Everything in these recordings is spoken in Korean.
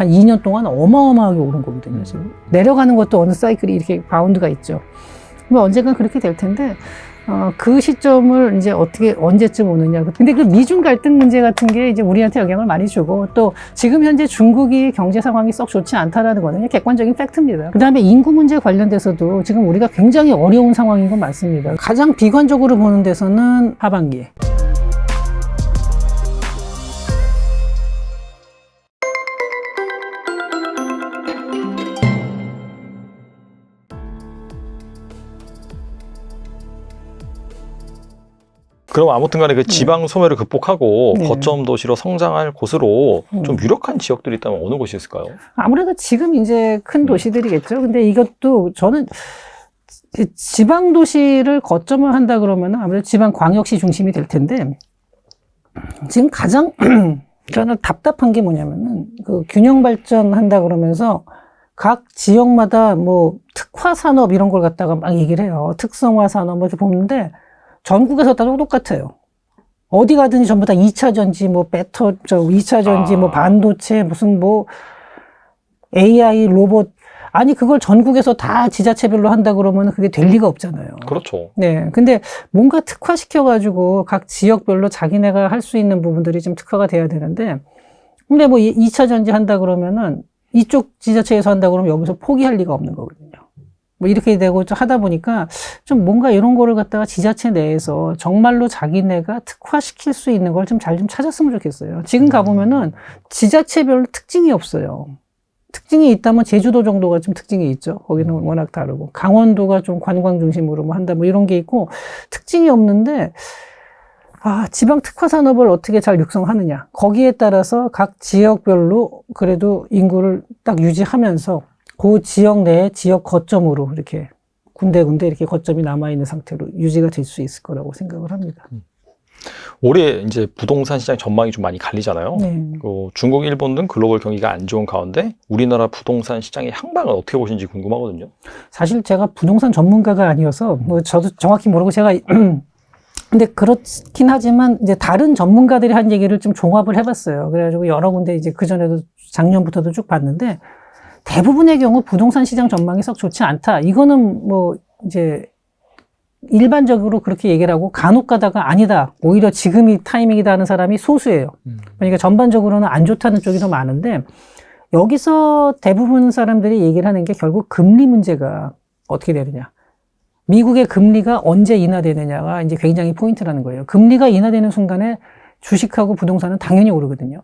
한 2년 동안 어마어마하게 오른 거거든요, 지금. 내려가는 것도 어느 사이클이 이렇게 바운드가 있죠. 그럼 언젠간 그렇게 될 텐데, 어, 그 시점을 이제 어떻게, 언제쯤 오느냐. 근데 그 미중 갈등 문제 같은 게 이제 우리한테 영향을 많이 주고, 또 지금 현재 중국이 경제 상황이 썩 좋지 않다라는 거는 객관적인 팩트입니다. 그 다음에 인구 문제 관련돼서도 지금 우리가 굉장히 어려운 상황인 건 맞습니다. 가장 비관적으로 보는 데서는 하반기 그럼 아무튼 간에 그 지방 소멸을 극복하고 네. 거점 도시로 성장할 곳으로 음. 좀 유력한 지역들이 있다면 어느 곳이 있을까요? 아무래도 지금 이제 큰 도시들이겠죠. 근데 이것도 저는 지- 지방 도시를 거점을 한다 그러면 아무래도 지방 광역시 중심이 될 텐데 지금 가장 저는 답답한 게 뭐냐면은 그 균형 발전한다 그러면서 각 지역마다 뭐 특화 산업 이런 걸 갖다가 막 얘기를 해요. 특성화 산업 뭐 이렇게 보는데 전국에서 다 똑같아요. 어디 가든지 전부 다 2차 전지, 뭐 배터, 저 2차 전지, 아. 뭐 반도체, 무슨 뭐 AI, 로봇. 아니, 그걸 전국에서 다 지자체별로 한다 그러면 그게 될 리가 없잖아요. 그렇죠. 네. 근데 뭔가 특화시켜가지고 각 지역별로 자기네가 할 수 있는 부분들이 좀 특화가 돼야 되는데, 근데 뭐 2차 전지 한다 그러면은 이쪽 지자체에서 한다 그러면 여기서 포기할 리가 없는 거거든요. 뭐 이렇게 되고 좀 하다 보니까 좀 뭔가 이런 거를 갖다가 지자체 내에서 정말로 자기네가 특화시킬 수 있는 걸 좀잘좀 찾았으면 좋겠어요. 지금 가보면은 지자체별로 특징이 없어요. 특징이 있다면 제주도 정도가 좀 특징이 있죠. 거기는 워낙 다르고 강원도가 좀 관광 중심으로 뭐 한다 뭐 이런 게 있고 특징이 없는데 아 지방 특화 산업을 어떻게 잘 육성하느냐 거기에 따라서 각 지역별로 그래도 인구를 딱 유지하면서 그 지역 내에 지역 거점으로 이렇게 군데군데 이렇게 거점이 남아 있는 상태로 유지가 될 수 있을 거라고 생각을 합니다. 올해 이제 부동산 시장 전망이 좀 많이 갈리잖아요. 네. 그 중국, 일본 등 글로벌 경기가 안 좋은 가운데 우리나라 부동산 시장의 향방을 어떻게 보시는지 궁금하거든요. 사실 제가 부동산 전문가가 아니어서 뭐 저도 정확히 모르고 제가 근데 그렇긴 하지만 이제 다른 전문가들이 한 얘기를 좀 종합을 해봤어요. 그래가지고 여러 군데 이제 그 전에도 작년부터도 쭉 봤는데 대부분의 경우 부동산 시장 전망이 썩 좋지 않다. 이거는 뭐 이제 일반적으로 그렇게 얘기를 하고 간혹 가다가 아니다. 오히려 지금이 타이밍이다 하는 사람이 소수예요. 그러니까 전반적으로는 안 좋다는 쪽이 더 많은데 여기서 대부분 사람들이 얘기를 하는 게 결국 금리 문제가 어떻게 되느냐. 미국의 금리가 언제 인하되느냐가 이제 굉장히 포인트라는 거예요. 금리가 인하되는 순간에 주식하고 부동산은 당연히 오르거든요.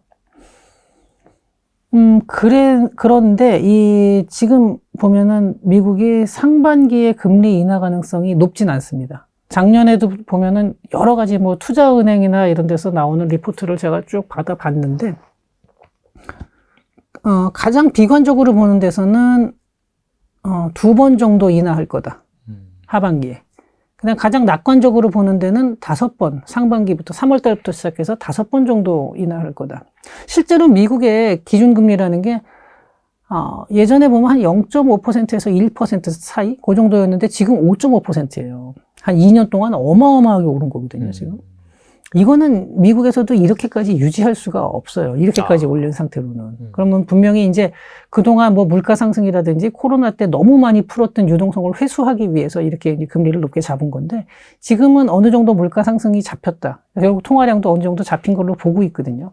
음, 그래, 그런데 이 지금 보면은 미국이 상반기에 금리 인하 가능성이 높진 않습니다. 작년에도 보면은 여러 가지 뭐 투자은행이나 이런 데서 나오는 리포트를 제가 쭉 받아봤는데, 어, 가장 비관적으로 보는 데서는 어, 두 번 정도 인하할 거다. 하반기에. 그다음 가장 낙관적으로 보는 데는 다섯 번, 상반기부터 3월 달부터 시작해서 다섯 번 정도 인하할 거다. 실제로 미국의 기준금리라는 게 어, 예전에 보면 한 0.5%에서 1% 사이 그 정도였는데 지금 5.5%예요. 한 2년 동안 어마어마하게 오른 거거든요, 지금. 이거는 미국에서도 이렇게까지 유지할 수가 없어요. 이렇게까지 아. 올린 상태로는. 음. 그러면 분명히 이제 그동안 뭐 물가 상승이라든지 코로나 때 너무 많이 풀었던 유동성을 회수하기 위해서 이렇게 금리를 높게 잡은 건데 지금은 어느 정도 물가 상승이 잡혔다. 결국 통화량도 어느 정도 잡힌 걸로 보고 있거든요.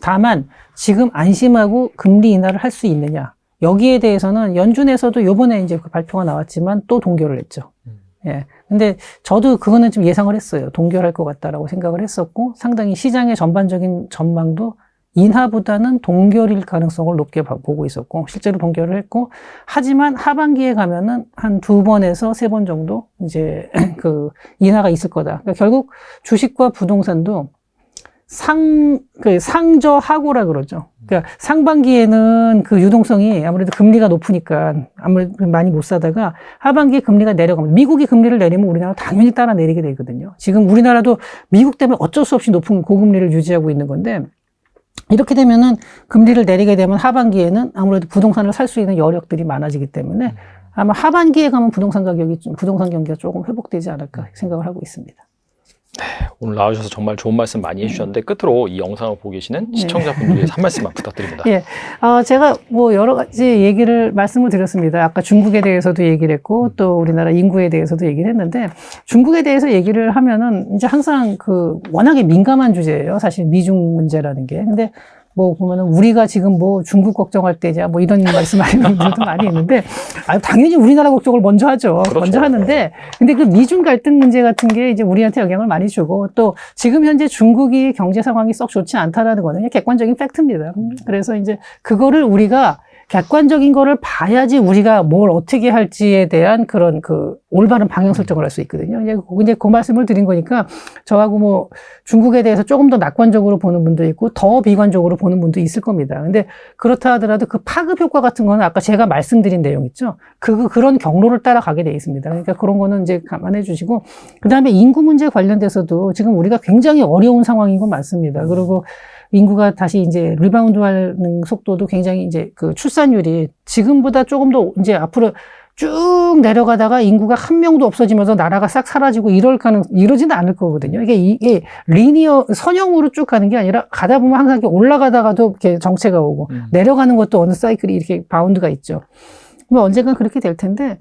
다만 지금 안심하고 금리 인하를 할 수 있느냐. 여기에 대해서는 연준에서도 요번에 이제 그 발표가 나왔지만 또 동결을 했죠. 예. 근데 저도 그거는 좀 예상을 했어요. 동결할 것 같다라고 생각을 했었고 상당히 시장의 전반적인 전망도 인하보다는 동결일 가능성을 높게 봐- 보고 있었고 실제로 동결을 했고 하지만 하반기에 가면은 한 두 번에서 세 번 정도 이제 그 인하가 있을 거다. 그러니까 결국 주식과 부동산도 상, 그 상저하고라 그러죠. 그러니까 상반기에는 그 유동성이 아무래도 금리가 높으니까 아무래도 많이 못 사다가 하반기에 금리가 내려가면 미국이 금리를 내리면 우리나라 당연히 따라 내리게 되거든요. 지금 우리나라도 미국 때문에 어쩔 수 없이 높은 고금리를 유지하고 있는 건데 이렇게 되면은 금리를 내리게 되면 하반기에는 아무래도 부동산을 살 수 있는 여력들이 많아지기 때문에 아마 하반기에 가면 부동산 가격이 좀 부동산 경기가 조금 회복되지 않을까 생각을 하고 있습니다. 오늘 나와주셔서 정말 좋은 말씀 많이 해주셨는데 끝으로 이 영상을 보고 계시는 네. 시청자분들에게 한 말씀만 부탁드립니다. 예. 어, 제가 뭐 여러 가지 얘기를 말씀을 드렸습니다. 아까 중국에 대해서도 얘기를 했고 또 우리나라 인구에 대해서도 얘기를 했는데 중국에 대해서 얘기를 하면은 이제 항상 그 워낙에 민감한 주제예요. 사실 미중 문제라는 게. 근데 뭐 보면은 우리가 지금 뭐 중국 걱정할 때냐 뭐 이런 말씀하시는 분들도 많이 있는데 아 당연히 우리나라 걱정을 먼저 하죠. 그렇죠. 먼저 하는데 근데 그 미중 갈등 문제 같은 게 이제 우리한테 영향을 많이 주고 또 지금 현재 중국이 경제 상황이 썩 좋지 않다라는 거는 객관적인 팩트입니다. 그래서 이제 그거를 우리가 객관적인 거를 봐야지 우리가 뭘 어떻게 할지에 대한 그런 그 올바른 방향 설정을 할 수 있거든요. 이제 그- 이제 그 말씀을 드린 거니까 저하고 뭐 중국에 대해서 조금 더 낙관적으로 보는 분도 있고 더 비관적으로 보는 분도 있을 겁니다. 근데 그렇다 하더라도 그 파급 효과 같은 거는 아까 제가 말씀드린 내용 있죠. 그 그런 경로를 따라가게 돼 있습니다. 그러니까 그런 거는 이제 감안해 주시고 그다음에 인구 문제 관련돼서도 지금 우리가 굉장히 어려운 상황인 건 맞습니다. 그리고 인구가 다시 이제 리바운드 하는 속도도 굉장히 이제 그 출산 율이 지금보다 조금 더 이제 앞으로 쭉 내려가다가 인구가 한 명도 없어지면서 나라가 싹 사라지고 이럴 가능 이러지는 않을 거거든요. 이게 이게 리니어 선형으로 쭉 가는 게 아니라 가다 보면 항상 이렇게 올라가다가도 이렇게 정체가 오고 음. 내려가는 것도 어느 사이클이 이렇게 바운드가 있죠. 뭐 언젠간 그렇게 될 텐데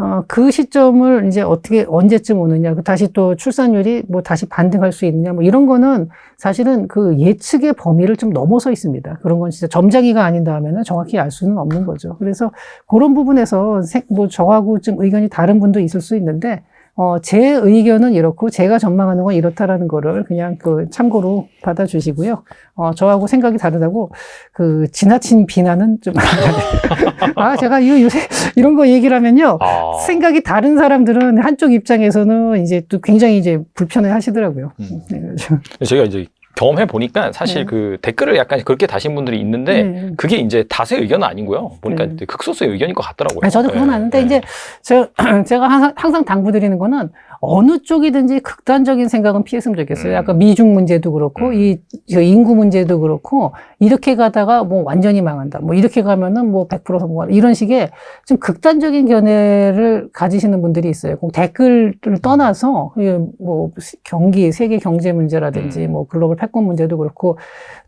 어, 그 시점을 이제 어떻게 언제쯤 오느냐, 그 다시 또 출산율이 뭐 다시 반등할 수 있느냐, 뭐 이런 거는 사실은 그 예측의 범위를 좀 넘어서 있습니다. 그런 건 진짜 점장이가 아닌 다음에는 정확히 알 수는 없는 거죠. 그래서 그런 부분에서 생- 뭐 저하고 좀 의견이 다른 분도 있을 수 있는데 어, 제 의견은 이렇고 제가 전망하는 건 이렇다라는 거를 그냥 그 참고로 받아주시고요. 어, 저하고 생각이 다르다고 그 지나친 비난은 좀 아, 제가 이 요새 이런 거 얘기를 하면요. 아, 생각이 다른 사람들은 한쪽 입장에서는 이제 또 굉장히 이제 불편해 하시더라고요. 음. 네, 그래서 제가 이제 경험해 보니까 사실 네. 그 댓글을 약간 그렇게 다신 분들이 있는데 네. 그게 이제 다수의 의견은 아니고요. 보니까 네. 이제 극소수의 의견인 것 같더라고요. 아, 저도 그건 네, 아는데 네. 이제 저, 제가 항상, 항상 당부드리는 거는 어느 쪽이든지 극단적인 생각은 피했으면 좋겠어요. 음. 아까 미중 문제도 그렇고 음. 이저 인구 문제도 그렇고 이렇게 가다가 뭐 완전히 망한다. 뭐 이렇게 가면은 뭐 100% 성공한다. 이런 식의 좀 극단적인 견해를 가지시는 분들이 있어요. 꼭 댓글을 떠나서 이뭐 경기 세계 경제 문제라든지 음. 뭐 글로벌 패권 문제도 그렇고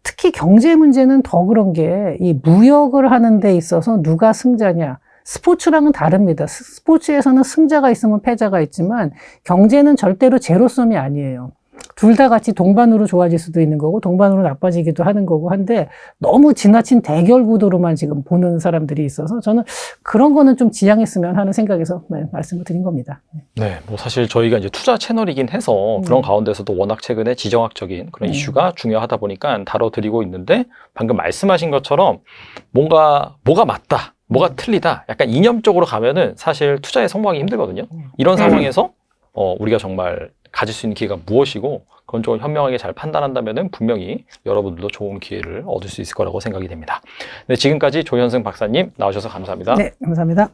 특히 경제 문제는 더 그런 게 이 무역을 하는 데 있어서 누가 승자냐. 스포츠랑은 다릅니다. 스- 스포츠에서는 승자가 있으면 패자가 있지만 경제는 절대로 제로섬이 아니에요. 둘 다 같이 동반으로 좋아질 수도 있는 거고 동반으로 나빠지기도 하는 거고 한데 너무 지나친 대결 구도로만 지금 보는 사람들이 있어서 저는 그런 거는 좀 지양했으면 하는 생각에서 네, 말씀을 드린 겁니다. 네, 뭐 사실 저희가 이제 투자 채널이긴 해서 음. 그런 가운데서도 워낙 최근에 지정학적인 그런 음. 이슈가 중요하다 보니까 다뤄드리고 있는데 방금 말씀하신 것처럼 뭔가 뭐가 맞다, 뭐가 음. 틀리다, 약간 이념적으로 가면은 사실 투자에 성공하기 힘들거든요. 음. 이런 상황에서 어, 우리가 정말 가질 수 있는 기회가 무엇이고 그런 쪽을 현명하게 잘 판단한다면은 분명히 여러분들도 좋은 기회를 얻을 수 있을 거라고 생각이 됩니다. 네, 지금까지 조현승 박사님 나오셔서 감사합니다. 네, 감사합니다.